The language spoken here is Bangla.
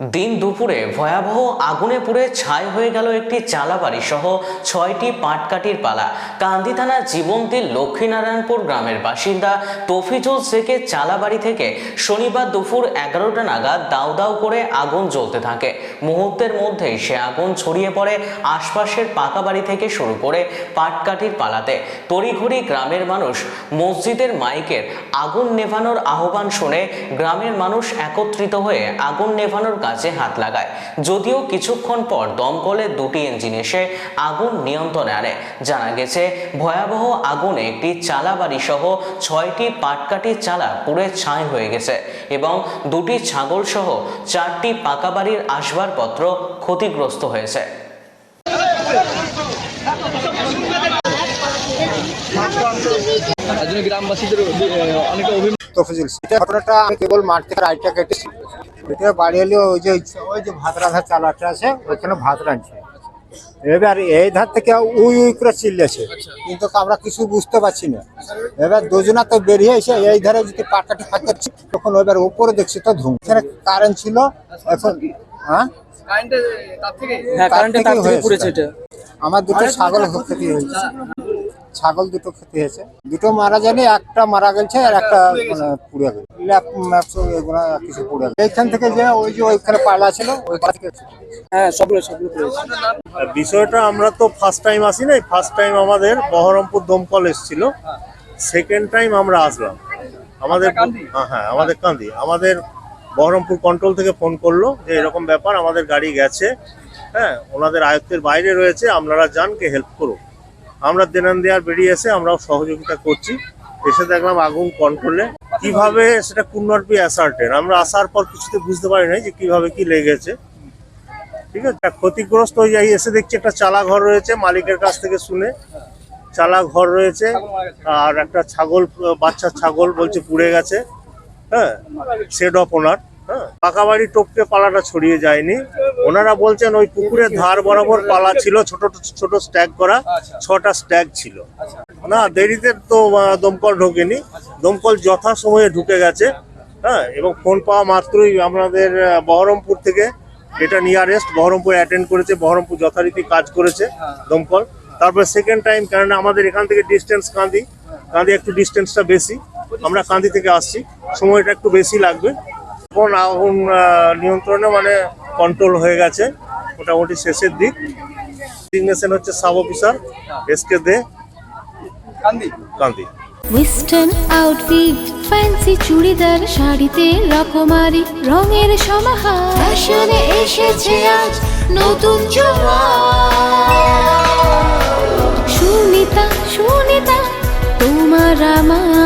দিন দুপুরে ভয়াবহ আগুনে পুড়ে ছাই হয়ে গেল একটি চালাবাড়ি সহ ছয়টি পাটকাঠির পালা। কান্দি থানা জীবন্তী লক্ষ্মীনারায়ণপুর গ্রামের বাসিন্দা তফিজুল শেখের চালাবাড়ি থেকে শনিবার দুপুর এগারোটা নাগাদ দাউ দাউ করে আগুন জ্বলতে থাকে। মুহূর্তের মধ্যেই সে আগুন ছড়িয়ে পড়ে আশপাশের পাকা বাড়ি থেকে শুরু করে পাটকাঠির পালাতে। তড়িঘড়ি গ্রামের মানুষ মসজিদের মাইকের আগুন নেভানোর আহ্বান শুনে গ্রামের মানুষ একত্রিত হয়ে আগুন নেভানোর কাজে হাত লাগায়। যদিও কিছুক্ষণ পর দমকলের দুটি ইঞ্জিন এসে আগুন নিয়ন্ত্রণে আনে। জানা গেছে ভয়াবহ আগুনে একটি চালা বাড়ি সহ ছয়টি পাটকাঠির চালা পুড়ে ছাই হয়ে গেছে এবং দুটি ছাগল সহ চারটি পাকা বাড়ির আসবাবপত্র ক্ষতিগ্রস্ত হয়েছে। গ্রামবাসীদের অনেকে অভিমান তফিজুল এটা ঘটনাটা আমি কেবল মাঠ থেকে রাইটটা কেটেছি। এটা বাড়ি হলে ওই যে ওই যে ভাত রান্ধার চালাটা আছে ওইখানে ভাত রাঁধছে। এবার এই ধার থেকে উই উই করে চিল্লেছে। কিন্তু আমরা কিছু বুঝতে পারছি না। এবার দুজনা তো বেরিয়ে এসে এই ধারে যদি পাটকাটি ফাটাচ্ছি তখন এবার উপরে দেখছি তো ধুম। এখানে কারেন্ট ছিল এখন হ্যাঁ আমার দুটো ছাগল ক্ষতি হয়েছে। ছাগল দুটো খেতে হয়েছে দুটো মারা যায়নি একটা মারা গেছে আর একটা মানে পুড়ে ম্যাপ কিছু পুড়ে গেছে। এইখান থেকে যে ওই যে ওইখানে পালা ছিল ওই থেকে হ্যাঁ সবগুলো সবগুলো বিষয়টা আমরা তো ফার্স্ট টাইম আসি নাই ফার্স্ট টাইম আমাদের বহরমপুর দমকল এসেছিল। সেকেন্ড টাইম আমরা আসলাম। আমাদের হ্যাঁ, হ্যাঁ আমাদের কান্দি। আমাদের বহরমপুর কন্ট্রোল থেকে ফোন করল যে এরকম ব্যাপার আমাদের গাড়ি গেছে। হ্যাঁ ওনাদের আয়ত্তের বাইরে রয়েছে আপনারা যান কে হেল্প করুন আমরা দেনান বেরিয়ে এসে আমরাও সহযোগিতা করছি। এসে দেখলাম আগুন কন্ট্রোলে কীভাবে সেটা কুন্নট বি অ্যাসার্টেন আমরা আসার পর কিছুতে বুঝতে পারি নাই যে কীভাবে কি লেগেছে। ঠিক আছে? ক্ষতিগ্রস্ত হয়ে যাই, এসে দেখছি একটা চালা ঘর রয়েছে মালিকের কাছ থেকে শুনে। চালা ঘর রয়েছে, আর একটা ছাগল বাচ্চা ছাগল বলছে পুড়ে গেছে। হ্যাঁ? সেড অফ ওনার হ্যাঁ? পাকা বাড়ি টপকে পালাটা ছড়িয়ে যায়নি। ওনারা বলছেন ওই পুকুরের ধার বরাবর পালা ছিল ছোট ছোট স্ট্যাগ করা ছটা স্ট্যাগ ছিল। না দেরিতে তো দমকল ঢোকেনি। দমকল যথা সময়ে ঢুকে গেছে। হ্যাঁ এবং ফোন পাওয়া মাত্রই আমাদের বহরমপুর থেকে এটা নিয়ারেস্ট বহরমপুর অ্যাটেন্ড করেছে বহরমপুর যথারীতি কাজ করেছে দমকল। তারপর সেকেন্ড টাইম কেননা আমাদের এখান থেকে ডিস্টেন্স কাঁদি। কান্দি একটু ডিস্টেন্সটা বেশি। আমরা কাঁদি থেকে আসছি। সময়টা একটু বেশি লাগবে। এখন আগুন নিয়ন্ত্রণে মানে কন্ট্রোল হয়ে গেছে। মোটামুটি শেষের দিক। সিগনেশন হচ্ছে sub officer S K. Kandi Kandi western outfit fancy churidar শাড়িতে রকমারি রঙের সমাহার। ফ্যাশনে এসেছে আজ নতুন সুনিতা সুনিতা তোমার আমার